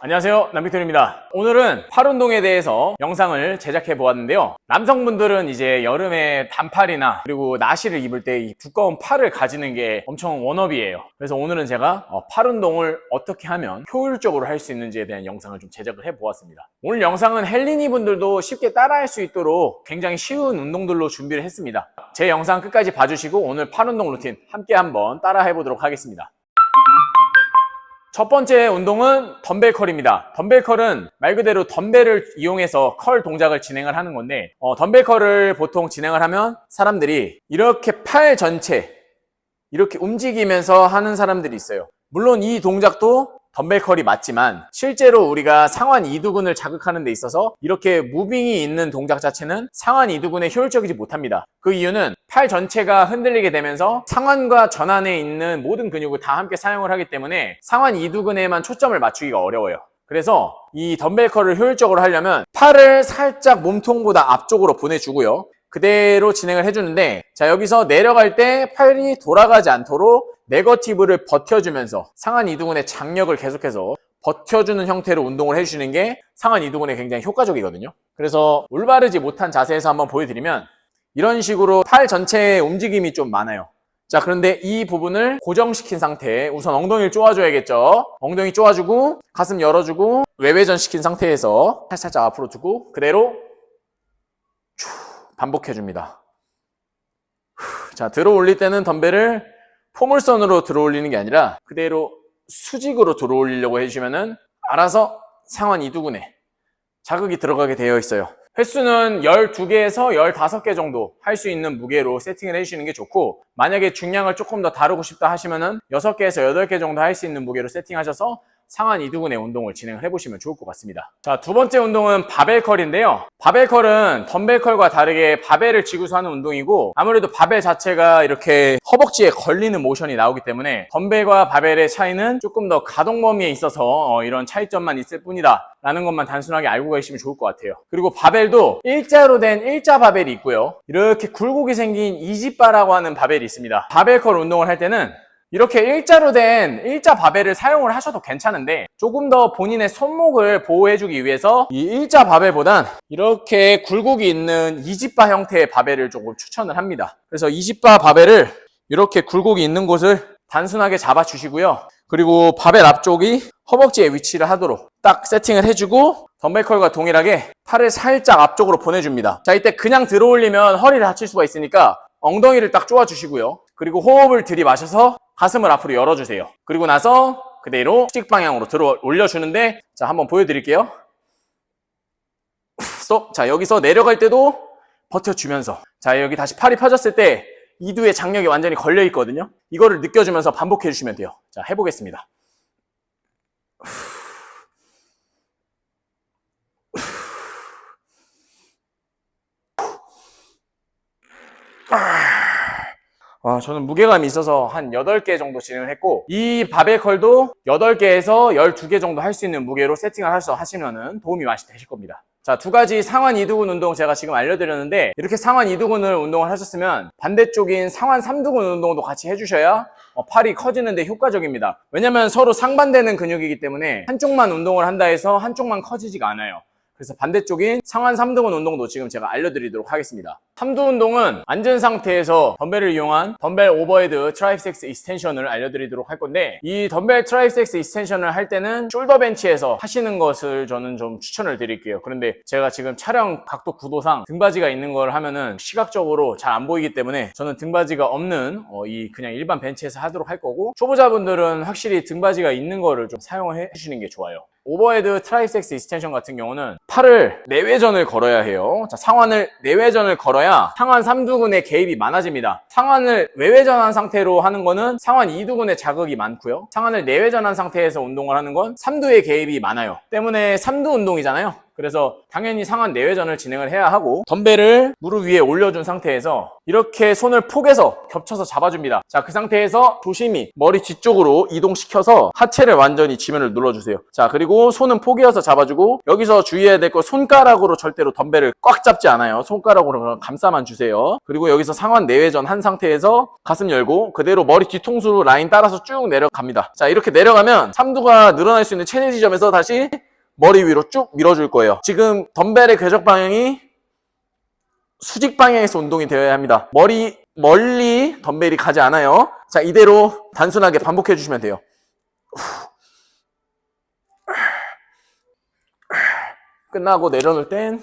안녕하세요 남빅톤입니다. 오늘은 팔 운동에 대해서 영상을 제작해 보았는데요. 남성분들은 이제 여름에 단팔이나 그리고 나시를 입을 때 이 두꺼운 팔을 가지는 게 엄청 워너비예요. 그래서 오늘은 제가 어, 팔 운동을 어떻게 하면 효율적으로 할 수 있는지에 대한 영상을 좀 제작을 해 보았습니다. 오늘 영상은 헬리니 분들도 쉽게 따라할 수 있도록 굉장히 쉬운 운동들로 준비를 했습니다. 제 영상 끝까지 봐주시고 오늘 팔 운동 루틴 함께 한번 따라 해 보도록 하겠습니다 첫 번째 운동은 덤벨 컬입니다. 덤벨 컬은 말 그대로 덤벨을 이용해서 컬 동작을 진행을 하는 건데 어, 덤벨 컬을 보통 진행을 하면 사람들이 이렇게 팔 전체 이렇게 움직이면서 하는 사람들이 있어요. 물론 이 동작도 덤벨 컬이 맞지만 실제로 우리가 상완 이두근을 자극하는 데 있어서 이렇게 무빙이 있는 동작 자체는 상완 이두근에 효율적이지 못합니다. 그 이유는 팔 전체가 흔들리게 되면서 상완과 전완에 있는 모든 근육을 다 함께 사용을 하기 때문에 상완 이두근에만 초점을 맞추기가 어려워요. 그래서 이 덤벨 컬을 효율적으로 하려면 팔을 살짝 몸통보다 앞쪽으로 보내주고요. 그대로 진행을 해주는데 자 여기서 내려갈 때 팔이 돌아가지 않도록 네거티브를 버텨주면서 상한 이두근의 장력을 계속해서 버텨주는 형태로 운동을 해주시는 게 상한 이두근에 굉장히 효과적이거든요. 그래서 올바르지 못한 자세에서 한번 보여드리면 이런 식으로 팔 전체의 움직임이 좀 많아요. 자 그런데 이 부분을 고정시킨 상태에 우선 엉덩이를 쪼아줘야겠죠. 엉덩이 쪼아주고 가슴 열어주고 외회전 시킨 상태에서 팔 살짝 앞으로 두고 그대로 쭉 반복해 줍니다. 후, 자 들어 올릴 때는 덤벨을 포물선으로 들어 올리는 게 아니라 그대로 수직으로 들어 올리려고 해주시면은 알아서 상완 이두근에 자극이 들어가게 되어 있어요. 횟수는 12개에서 15개 정도 할 수 있는 무게로 세팅을 해주시는 게 좋고 만약에 중량을 조금 더 다루고 싶다 하시면은 6개에서 8개 정도 할 수 있는 무게로 세팅하셔서 상완 이두근의 운동을 진행을 해보시면 좋을 것 같습니다. 자, 두 번째 운동은 바벨 컬인데요. 바벨 컬은 덤벨 컬과 다르게 바벨을 지고서 하는 운동이고 아무래도 바벨 자체가 이렇게 허벅지에 걸리는 모션이 나오기 때문에 덤벨과 바벨의 차이는 조금 더 가동 범위에 있어서 어, 이런 차이점만 있을 뿐이다. 라는 것만 단순하게 알고 계시면 좋을 것 같아요. 그리고 바벨도 일자로 된 일자 바벨이 있고요. 이렇게 굴곡이 생긴 이지바라고 하는 바벨이 있습니다. 바벨 컬 운동을 할 때는 이렇게 일자로 된 일자 바벨을 사용을 하셔도 괜찮은데 조금 더 본인의 손목을 보호해주기 위해서 이 일자 바벨보단 이렇게 굴곡이 있는 이지바 형태의 바벨을 조금 추천을 합니다. 그래서 이지바 바벨을 이렇게 굴곡이 있는 곳을 단순하게 잡아주시고요. 그리고 바벨 앞쪽이 허벅지에 위치를 하도록 딱 세팅을 해주고 덤벨컬과 동일하게 팔을 살짝 앞쪽으로 보내줍니다. 자 이때 그냥 들어 올리면 허리를 다칠 수가 있으니까 엉덩이를 딱 쪼아주시고요. 그리고 호흡을 들이마셔서 가슴을 앞으로 열어주세요. 그리고 나서 그대로 수직 방향으로 들어 올려주는데 자 한번 보여드릴게요. 스톱. 자 여기서 내려갈 때도 버텨주면서 자 여기 다시 팔이 펴졌을 때 이두의 장력이 완전히 걸려 있거든요. 이거를 느껴주면서 반복해 주시면 돼요. 자 해보겠습니다. 아, 저는 무게감이 있어서 한 8개 정도 진행을 했고, 이 바벨 컬도 8개에서 12개 정도 할 수 있는 무게로 세팅을 하셔서 하시면은 도움이 많이 되실 겁니다. 자, 두 가지 상완 이두근 운동 제가 지금 알려드렸는데, 이렇게 상완 이두근을 운동을 하셨으면 반대쪽인 상완 삼두근 운동도 같이 해주셔야 어, 팔이 커지는데 효과적입니다. 왜냐면 서로 상반되는 근육이기 때문에 한쪽만 운동을 한다 해서 한쪽만 커지지가 않아요. 그래서 반대쪽인 상완 삼두근 운동도 지금 제가 알려드리도록 하겠습니다. 삼두 운동은 앉은 상태에서 덤벨을 이용한 덤벨 오버헤드 트라이섹스 익스텐션을 알려드리도록 할 건데 이 덤벨 트라이섹스 익스텐션을 할 때는 숄더 벤치에서 하시는 것을 저는 좀 추천을 드릴게요. 그런데 제가 지금 촬영 각도 구도상 등받이가 있는 걸 하면은 시각적으로 잘 안 보이기 때문에 저는 등받이가 없는 어, 이 그냥 일반 벤치에서 하도록 할 거고 초보자분들은 확실히 등받이가 있는 거를 좀 사용을 해 주시는 게 좋아요. 오버헤드 트라이섹스 익스텐션 같은 경우는 팔을 내외전을 걸어야 해요. 자, 상완을 내외전을 걸어야 상완 3두근의 개입이 많아집니다. 상완을 외외전한 상태로 하는 거는 상완 2두근의 자극이 많고요. 상완을 내외전한 상태에서 운동을 하는 건 3두의 개입이 많아요. 때문에 3두 운동이잖아요. 그래서 당연히 상완 내외전을 진행을 해야 하고 덤벨을 무릎 위에 올려준 상태에서 이렇게 손을 포개서 겹쳐서 잡아줍니다. 자, 그 상태에서 조심히 머리 뒤쪽으로 이동시켜서 하체를 완전히 지면을 눌러주세요. 자, 그리고 손은 포개어서 잡아주고 여기서 주의해야 될 거 손가락으로 절대로 덤벨을 꽉 잡지 않아요. 손가락으로 감싸만 주세요. 그리고 여기서 상완 내외전 한 상태에서 가슴 열고 그대로 머리 뒤통수 라인 따라서 쭉 내려갑니다. 자, 이렇게 내려가면 삼두가 늘어날 수 있는 최대 지점에서 다시 머리 위로 쭉 밀어줄 거예요. 지금 덤벨의 궤적 방향이 수직 방향에서 운동이 되어야 합니다. 머리 멀리 덤벨이 가지 않아요. 자, 이대로 단순하게 반복해 주시면 돼요. 끝나고 내려놓을 땐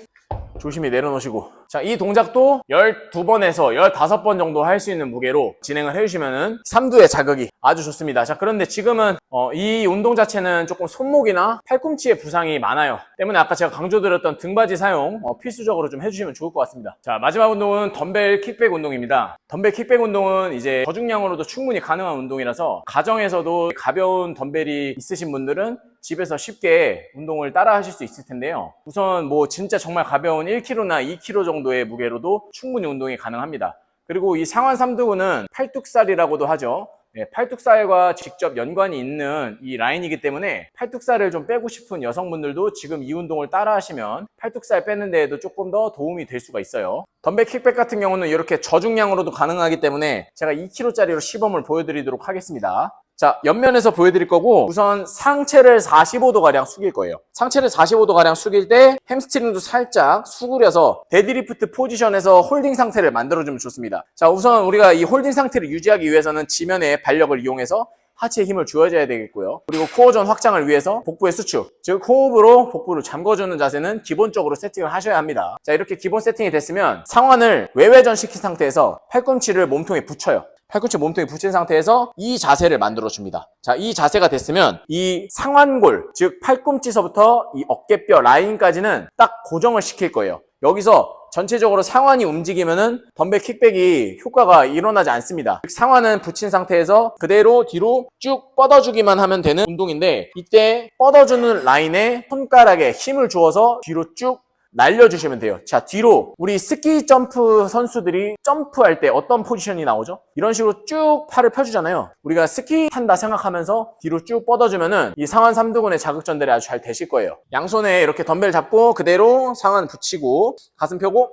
조심히 내려놓으시고 자, 이 동작도 12번에서 15번 정도 할 수 있는 무게로 진행을 해주시면은 삼두의 자극이 아주 좋습니다. 자, 그런데 지금은 어, 이 운동 자체는 조금 손목이나 팔꿈치에 부상이 많아요. 때문에 아까 제가 강조드렸던 등받이 사용 어, 필수적으로 좀 해주시면 좋을 것 같습니다. 자, 마지막 운동은 덤벨 킥백 운동입니다. 덤벨 킥백 운동은 이제 저중량으로도 충분히 가능한 운동이라서 가정에서도 가벼운 덤벨이 있으신 분들은 집에서 쉽게 운동을 따라 하실 수 있을 텐데요. 우선 뭐 진짜 정말 가벼운 1kg나 2kg 정도 의 무게로도 충분히 운동이 가능합니다. 그리고 이 상완 삼두근은 팔뚝살이라고도 하죠. 네, 팔뚝살과 직접 연관이 있는 이 라인이기 때문에 팔뚝살을 좀 빼고 싶은 여성분들도 지금 이 운동을 따라 하시면 팔뚝살 빼는 데에도 조금 더 도움이 될 수가 있어요. 덤벨 킥백 같은 경우는 이렇게 저중량으로도 가능하기 때문에 제가 2kg짜리로 시범을 보여드리도록 하겠습니다. 자, 옆면에서 보여드릴 거고 우선 상체를 45도가량 숙일 거예요. 상체를 45도가량 숙일 때 햄스트링도 살짝 수그려서 데드리프트 포지션에서 홀딩 상태를 만들어주면 좋습니다. 자, 우선 우리가 이 홀딩 상태를 유지하기 위해서는 지면의 발력을 이용해서 하체에 힘을 주어줘야 되겠고요. 그리고 코어전 확장을 위해서 복부의 수축, 즉 호흡으로 복부를 잠궈주는 자세는 기본적으로 세팅을 하셔야 합니다. 자, 이렇게 기본 세팅이 됐으면 상완을 외회전 시킨 상태에서 팔꿈치를 몸통에 붙여요. 팔꿈치 몸통에 붙인 상태에서 이 자세를 만들어 줍니다. 자, 이 자세가 됐으면 이 상완골, 즉 팔꿈치서부터 이 어깨뼈 라인까지는 딱 고정을 시킬 거예요. 여기서 전체적으로 상완이 움직이면은 덤벨 킥백이 효과가 일어나지 않습니다. 즉, 상완은 붙인 상태에서 그대로 뒤로 쭉 뻗어주기만 하면 되는 운동인데 이때 뻗어주는 라인에 손가락에 힘을 주어서 뒤로 쭉 날려주시면 돼요. 자, 뒤로 우리 스키 점프 선수들이 점프할 때 어떤 포지션이 나오죠? 이런 식으로 쭉 팔을 펴주잖아요. 우리가 스키 탄다 생각하면서 뒤로 쭉 뻗어주면은 이 상완 삼두근의 자극 전달이 아주 잘 되실 거예요. 양손에 이렇게 덤벨 잡고 그대로 상완 붙이고 가슴 펴고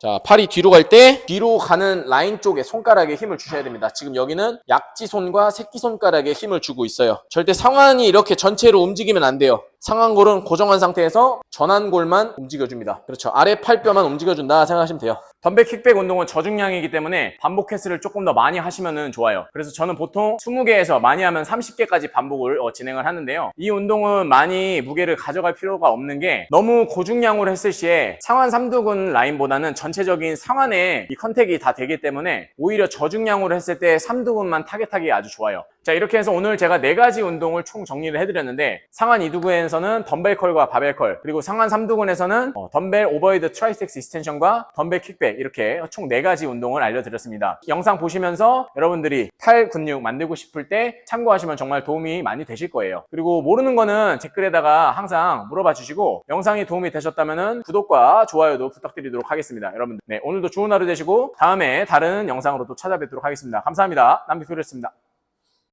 자, 팔이 뒤로 갈 때 뒤로 가는 라인 쪽에 손가락에 힘을 주셔야 됩니다. 지금 여기는 약지손과 새끼손가락에 힘을 주고 있어요. 절대 상완이 이렇게 전체로 움직이면 안 돼요. 상완골은 고정한 상태에서 전완골만 움직여줍니다. 그렇죠. 아래 팔뼈만 움직여준다 생각하시면 돼요. 덤벨 킥백 운동은 저중량이기 때문에 반복 횟수를 조금 더 많이 하시면 좋아요. 그래서 저는 보통 20개에서 많이 하면 30개까지 반복을 어, 진행을 하는데요. 이 운동은 많이 무게를 가져갈 필요가 없는 게 너무 고중량으로 했을 시에 상완 삼두근 라인보다는 전체적인 상완에 이 컨택이 다 되기 때문에 오히려 저중량으로 했을 때 삼두근만 타겟하기 아주 좋아요. 자 이렇게 해서 오늘 제가 네 가지 운동을 총 정리를 해드렸는데 상완 이두근에서는 덤벨 컬과 바벨 컬 그리고 상완 삼두근에서는 어, 덤벨 오버헤드 트라이섹스 익스텐션과 덤벨 킥백 이렇게 총 네 가지 운동을 알려드렸습니다. 영상 보시면서 여러분들이 팔 근육 만들고 싶을 때 참고하시면 정말 도움이 많이 되실 거예요. 그리고 모르는 거는 댓글에다가 항상 물어봐 주시고 영상이 도움이 되셨다면 구독과 좋아요도 부탁드리도록 하겠습니다. 여러분들 네, 오늘도 좋은 하루 되시고 다음에 다른 영상으로 또 찾아뵙도록 하겠습니다. 감사합니다. 남기표였습니다